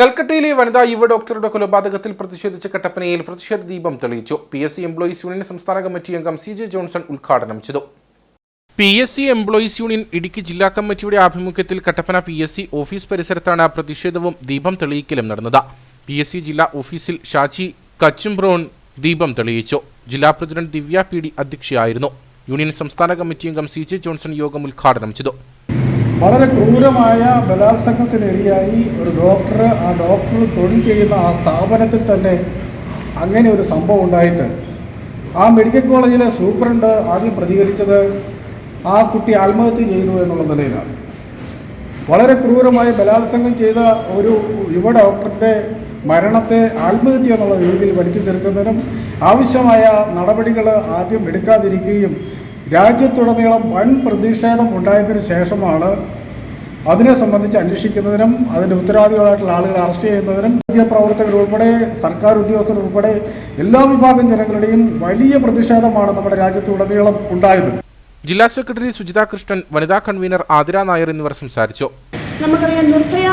കൽക്കട്ടയിലെ വനിതാ യുവ ഡോക്ടറുടെ കൊലപാതകത്തിൽ പ്രതിഷേധിച്ച കട്ടപ്പനയിൽ പ്രതിഷേധ ദീപം തെളിയിച്ചു. P S C employees union സംസ്ഥാന കമ്മിറ്റി അംഗം സി ജെ ജോൺസൺ ഉദ്ഘാടനം ചെയ്തു. P S C employees union Idukki ജില്ലാ കമ്മിറ്റിയുടെ ആഭിമുഖ്യത്തിൽ Kattappana P S C office പരിസരത്താണ് പ്രതിഷേധവും ദീപം തെളിയിക്കലും നടന്നത്. പി എസ് സി ജില്ലാ ഓഫീസിൽ ഷാജി കച്ചുംബ്രോൺ ദീപം തെളിയിച്ചു. ജില്ലാ പ്രസിഡന്റ് ദിവ്യ പി ഡി അധ്യക്ഷയായിരുന്നു. യൂണിയൻ സംസ്ഥാന കമ്മിറ്റി അംഗം സി ജെ ജോൺസൺ യോഗം ഉദ്ഘാടനം ചെയ്തു. വളരെ ക്രൂരമായ ബലാത്സംഗത്തിനിരയായി ഒരു ഡോക്ടർ ആ ഡോക്ടർ തൊഴിൽ ചെയ്യുന്ന ആ സ്ഥാപനത്തിൽ തന്നെ അങ്ങനെ ഒരു സംഭവം ഉണ്ടായിട്ട് ആ മെഡിക്കൽ കോളേജിലെ സൂപ്രണ്ട് ആദ്യം പ്രതികരിച്ചത് ആ കുട്ടി ആത്മഹത്യ ചെയ്തു എന്നുള്ള നിലയിലാണ്. വളരെ ക്രൂരമായി ബലാത്സംഗം ചെയ്ത ഒരു യുവ ഡോക്ടറിന്റെ മരണത്തെ ആത്മഹത്യ എന്നുള്ള രീതിയിൽ വലിച്ചു തീർക്കുന്നതിനും ആവശ്യമായ നടപടികൾ ആദ്യം എടുക്കാതിരിക്കുകയും രാജ്യത്തുടനീളം വൻ പ്രതിഷേധം ഉണ്ടായതിനു ശേഷമാണ് അതിനെ സംബന്ധിച്ച് അന്വേഷിക്കുന്നതിനും അതിന്റെ ഉത്തരവാദികളായിട്ടുള്ള ആളുകളെ അറസ്റ്റ് ചെയ്യുന്നതിനും രാഷ്ട്രീയ പ്രവർത്തകർ ഉൾപ്പെടെ സർക്കാർ ഉദ്യോഗസ്ഥർ ഉൾപ്പെടെ എല്ലാ വിഭാഗം ജനങ്ങളുടെയും വലിയ പ്രതിഷേധമാണ് നമ്മുടെ രാജ്യത്തുടനീളം ഉണ്ടായത്. ജില്ലാ സെക്രട്ടറി സുജിത കൃഷ്ണൻ വനിതാ കൺവീനർ ആതിര നായർ എന്നിവർ സംസാരിച്ചു. നമുക്കറിയാം നിർഭയ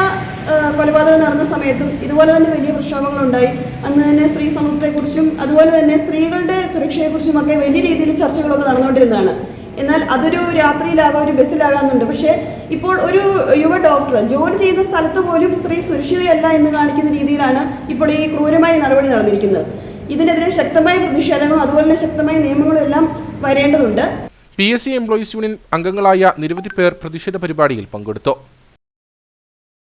കൊലപാതകം നടന്ന സമയത്തും ഇതുപോലെ തന്നെ വലിയ പ്രക്ഷോഭങ്ങൾ ഉണ്ടായി അന്ന് തന്നെ സ്ത്രീ സമത്വത്തെക്കുറിച്ചും അതുപോലെ തന്നെ സ്ത്രീകളുടെ സുരക്ഷയെക്കുറിച്ചും ഒക്കെ വലിയ രീതിയിൽ ചർച്ചകളൊക്കെ നടന്നുകൊണ്ടിരുന്നതാണ്. എന്നാൽ അതൊരു രാത്രിയിലാകാം ഒരു ബസ്സിലാകാമെന്നുണ്ട് പക്ഷേ ഇപ്പോൾ ഒരു യുവ ഡോക്ടർ ജോലി ചെയ്യുന്ന സ്ഥലത്ത് പോലും സ്ത്രീ സുരക്ഷിതയല്ല എന്ന് കാണിക്കുന്ന രീതിയിലാണ് ഇപ്പോൾ ഈ ക്രൂരമായ നടപടി നടന്നിരിക്കുന്നത്. ഇതിനെതിരെ ശക്തമായ പ്രതിഷേധങ്ങളും അതുപോലെ തന്നെ ശക്തമായ നിയമങ്ങളും എല്ലാം വരേണ്ടതുണ്ട്. P S C employees union അംഗങ്ങളായ നിരവധി പേർ പ്രതിഷേധ പരിപാടിയിൽ പങ്കെടുത്തു.